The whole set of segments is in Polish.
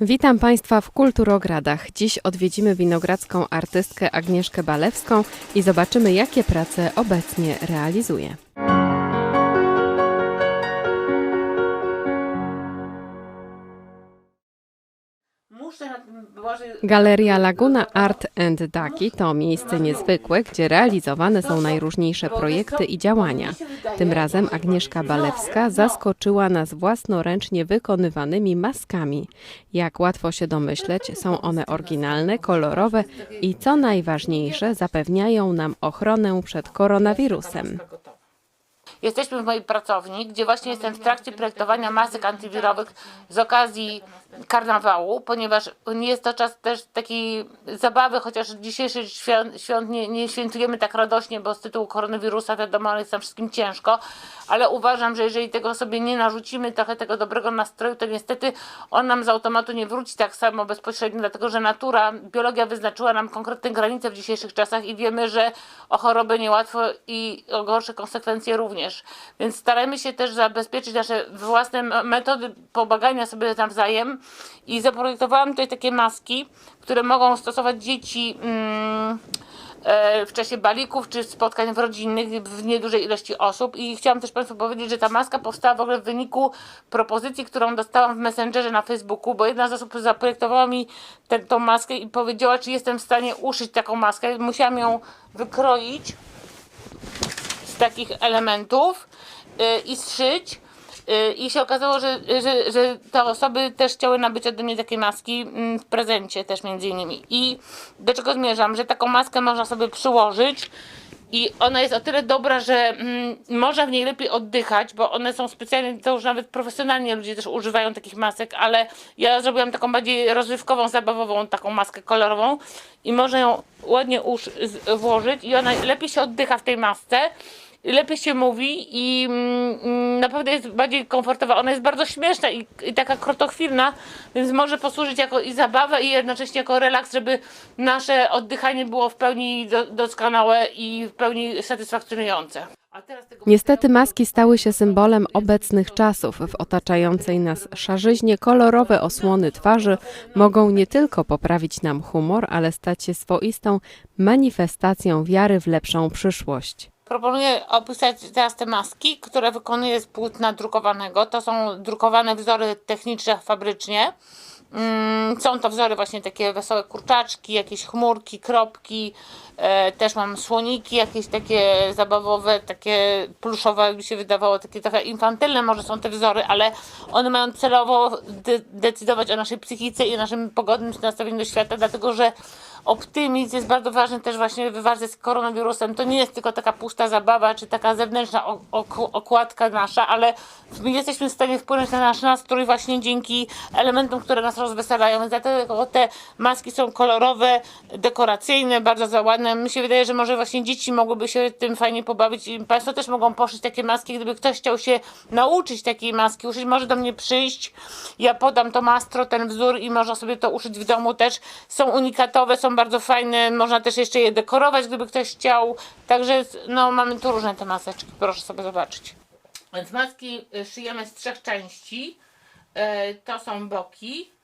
Witam Państwa w Kulturogradach. Dziś odwiedzimy winogradzką artystkę Agnieszkę Balewską i zobaczymy, jakie prace obecnie realizuje. Galeria Laguna Art and Daki to miejsce niezwykłe, gdzie realizowane są najróżniejsze projekty i działania. Tym razem Agnieszka Balewska zaskoczyła nas własnoręcznie wykonywanymi maskami. Jak łatwo się domyśleć, są one oryginalne, kolorowe i co najważniejsze, zapewniają nam ochronę przed koronawirusem. Jesteśmy w mojej pracowni, gdzie właśnie jestem w trakcie projektowania masek antywirowych z okazji karnawału, ponieważ nie jest to czas też takiej zabawy, chociaż dzisiejszy świąt, świąt nie, nie świętujemy tak radośnie, bo z tytułu koronawirusa wiadomo, jest nam wszystkim ciężko, ale uważam, że jeżeli tego sobie nie narzucimy, trochę tego dobrego nastroju, to niestety on nam z automatu nie wróci tak samo bezpośrednio, dlatego że natura, biologia wyznaczyła nam konkretne granice w dzisiejszych czasach i wiemy, że o chorobę niełatwo i o gorsze konsekwencje również. Więc starajmy się też zabezpieczyć nasze własne metody pomagania sobie nawzajem i zaprojektowałam tutaj takie maski, które mogą stosować dzieci mm, e, w czasie balików czy spotkań rodzinnych w niedużej ilości osób i chciałam też Państwu powiedzieć, że ta maska powstała w ogóle w wyniku propozycji, którą dostałam w Messengerze na Facebooku, bo jedna z osób zaprojektowała mi tę maskę i powiedziała, czy jestem w stanie uszyć taką maskę. Musiałam ją wykroić z takich elementów y, i zszyć. Y, I się okazało, że, że, że te osoby też chciały nabyć ode mnie takie maski mm, w prezencie też między innymi. I do czego zmierzam? Że taką maskę można sobie przyłożyć i ona jest o tyle dobra, że mm, można w niej lepiej oddychać, bo one są specjalnie, to już nawet profesjonalnie ludzie też używają takich masek, ale ja zrobiłam taką bardziej rozrywkową, zabawową taką maskę kolorową i można ją ładnie włożyć i ona lepiej się oddycha w tej masce lepiej się mówi i mm, naprawdę jest bardziej komfortowa. Ona jest bardzo śmieszna i, i taka krotochwilna, więc może posłużyć jako i zabawę i jednocześnie jako relaks, żeby nasze oddychanie było w pełni do, doskonałe i w pełni satysfakcjonujące. Niestety maski stały się symbolem obecnych czasów. W otaczającej nas szarzyźnie kolorowe osłony twarzy mogą nie tylko poprawić nam humor, ale stać się swoistą manifestacją wiary w lepszą przyszłość. Proponuję opisać teraz te maski, które wykonuję z płótna drukowanego. To są drukowane wzory techniczne fabrycznie. Mm, Są to wzory właśnie takie wesołe kurczaczki, jakieś chmurki, kropki. E, też mam słoniki jakieś takie zabawowe, takie pluszowe, mi się wydawało, takie trochę infantylne może są te wzory, ale one mają celowo de- decydować o naszej psychice i o naszym pogodnym nastawieniu do świata, dlatego że optymizm jest bardzo ważny też właśnie w walce z koronawirusem. To nie jest tylko taka pusta zabawa, czy taka zewnętrzna ok- ok- okładka nasza, ale my jesteśmy w stanie wpłynąć na nasz nastrój właśnie dzięki elementom, które nas rozweselają. Dlatego te maski są kolorowe, dekoracyjne, bardzo za ładne. Mi się wydaje, że może właśnie dzieci mogłyby się tym fajnie pobawić i Państwo też mogą poszyć takie maski, gdyby ktoś chciał się nauczyć takiej maski uszyć, może do mnie przyjść, ja podam to mastro, ten wzór i można sobie to uszyć w domu też. Są unikatowe, są bardzo fajne, można też jeszcze je dekorować, gdyby ktoś chciał. Także no, mamy tu różne te maseczki, proszę sobie zobaczyć. Więc maski y, szyjemy z trzech części. E, To są boki.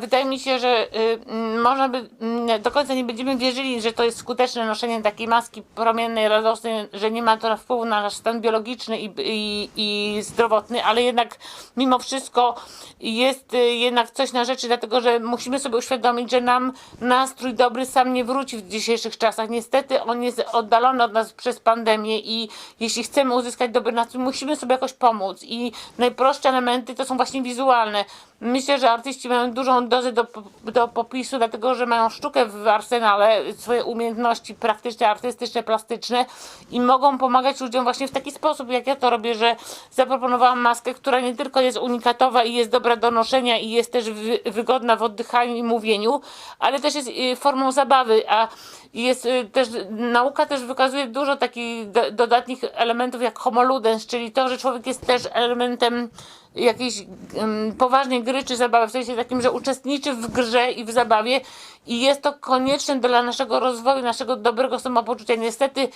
Wydaje mi się, że y, można by mm, do końca nie będziemy wierzyli, że to jest skuteczne noszenie takiej maski promiennej, radosnej, że nie ma to wpływu na nasz stan biologiczny i, i, i zdrowotny, ale jednak mimo wszystko jest y, jednak coś na rzeczy, dlatego że musimy sobie uświadomić, że nam nastrój dobry sam nie wróci w dzisiejszych czasach. Niestety on jest oddalony od nas przez pandemię i jeśli chcemy uzyskać dobry nastrój, musimy sobie jakoś pomóc i najprostsze elementy to są właśnie wizualne. Myślę, że artyści mają dużą dozę do, do popisu, dlatego że mają sztukę w arsenale, swoje umiejętności praktyczne, artystyczne, plastyczne i mogą pomagać ludziom właśnie w taki sposób, jak ja to robię, że zaproponowałam maskę, która nie tylko jest unikatowa i jest dobra do noszenia i jest też wy, wygodna w oddychaniu i mówieniu, ale też jest y, formą zabawy, a jest y, też, nauka też wykazuje dużo takich do, dodatnich elementów jak homoludens, czyli to, że człowiek jest też elementem jakiejś em, poważnej gry czy zabawy, w sensie takim, że uczestniczy w grze i w zabawie i jest to konieczne dla naszego rozwoju, naszego dobrego samopoczucia. Niestety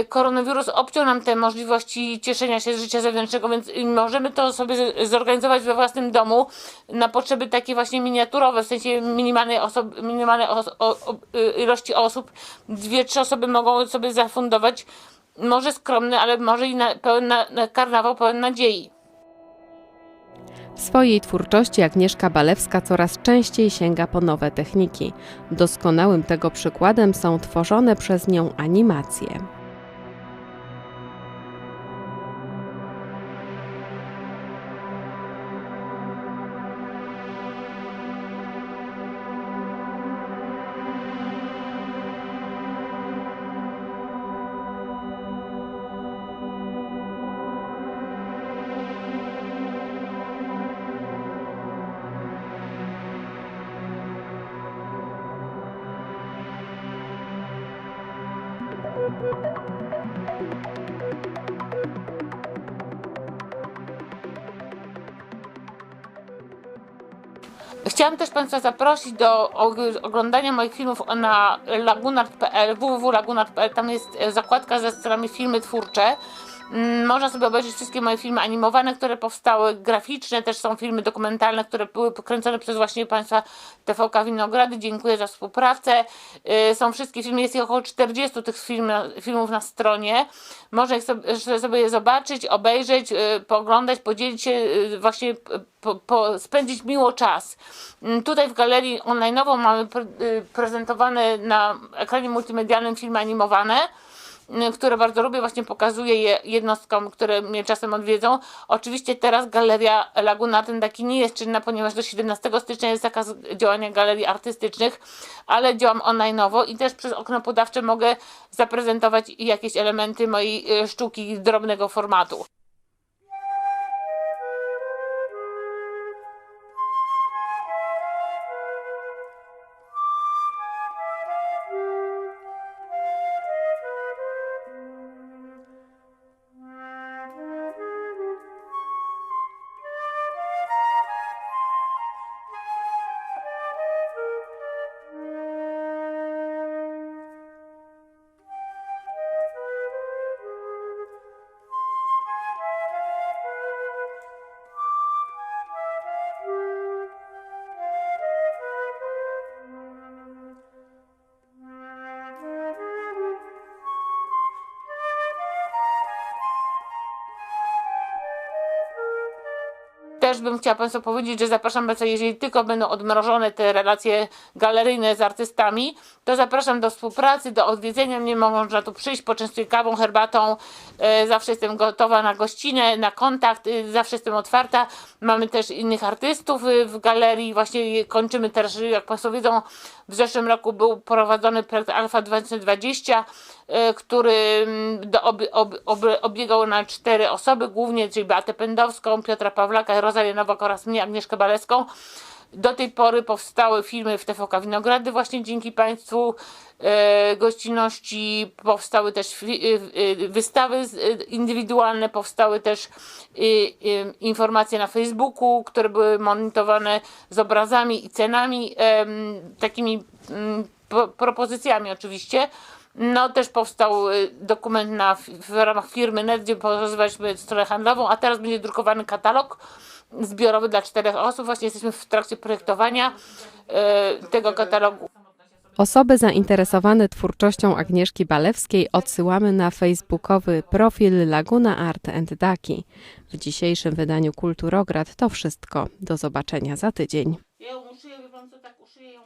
y, koronawirus obciął nam te możliwości cieszenia się z życia zewnętrznego, więc możemy to sobie zorganizować we własnym domu na potrzeby takie właśnie miniaturowe, w sensie minimalnej, osob- minimalnej os- y, ilości osób. Dwie, trzy osoby mogą sobie zafundować, może skromny, ale może i na, pełen na, na karnawał pełen nadziei. W swojej twórczości Agnieszka Balewska coraz częściej sięga po nowe techniki. Doskonałym tego przykładem są tworzone przez nią animacje. Chciałam też Państwa zaprosić do og- oglądania moich filmów na lagunart.pl, www.lagunart.pl. Tam jest zakładka ze stronami filmy twórcze. Mm, Można sobie obejrzeć wszystkie moje filmy animowane, które powstały, graficzne, też są filmy dokumentalne, które były kręcone przez właśnie Państwa TVK Winogrady. Dziękuję za współpracę. Y, Są wszystkie filmy, jest ich około 40 tych film, filmów na stronie. Można sobie, sobie je zobaczyć, obejrzeć, y, pooglądać, podzielić się, y, właśnie po, po, spędzić miło czas. Mm, Tutaj w galerii online'ową mamy pre, prezentowane na ekranie multimedialnym filmy animowane które bardzo lubię, właśnie pokazuję je jednostkom, które mnie czasem odwiedzą. Oczywiście teraz galeria Laguna Tendaki nie jest czynna, ponieważ do 17 stycznia jest zakaz działania galerii artystycznych, ale działam online'owo i też przez okno podawcze mogę zaprezentować jakieś elementy mojej y, sztuki drobnego formatu. Też bym chciała Państwu powiedzieć, że zapraszam Państwa, jeżeli tylko będą odmrożone te relacje galeryjne z artystami, to zapraszam do współpracy, do odwiedzenia mnie, można tu przyjść, poczęstuję kawą, herbatą, e, zawsze jestem gotowa na gościnę, na kontakt, e, zawsze jestem otwarta. Mamy też innych artystów e, w galerii, właśnie kończymy też, jak Państwo wiedzą, w zeszłym roku był prowadzony projekt Alfa 2020, e, który mm, obi, ob, ob, obiegał na cztery osoby, głównie, czyli Beatę Pędowską, Piotra Pawlaka, Rozalię Nowak oraz mnie, Agnieszkę Baleską. Do tej pory powstały filmy w TVK Winogrady właśnie dzięki Państwu e, gościnności. Powstały też e, e, wystawy e, indywidualne, powstały też e, e, informacje na Facebooku, które były monitorowane z obrazami i cenami, takimi mm, po, propozycjami oczywiście. No też powstał y, dokument na, w ramach firmy NET, gdzie pozwaliśmy stronę handlową, a teraz będzie drukowany katalog zbiorowy dla czterech osób. Właśnie jesteśmy w trakcie projektowania y, tego katalogu. Osoby zainteresowane twórczością Agnieszki Balewskiej odsyłamy na facebookowy profil Laguna Art and Daki. W dzisiejszym wydaniu Kulturograd to wszystko. Do zobaczenia za tydzień. Ja uszyję, wie pan co, tak uszyję ją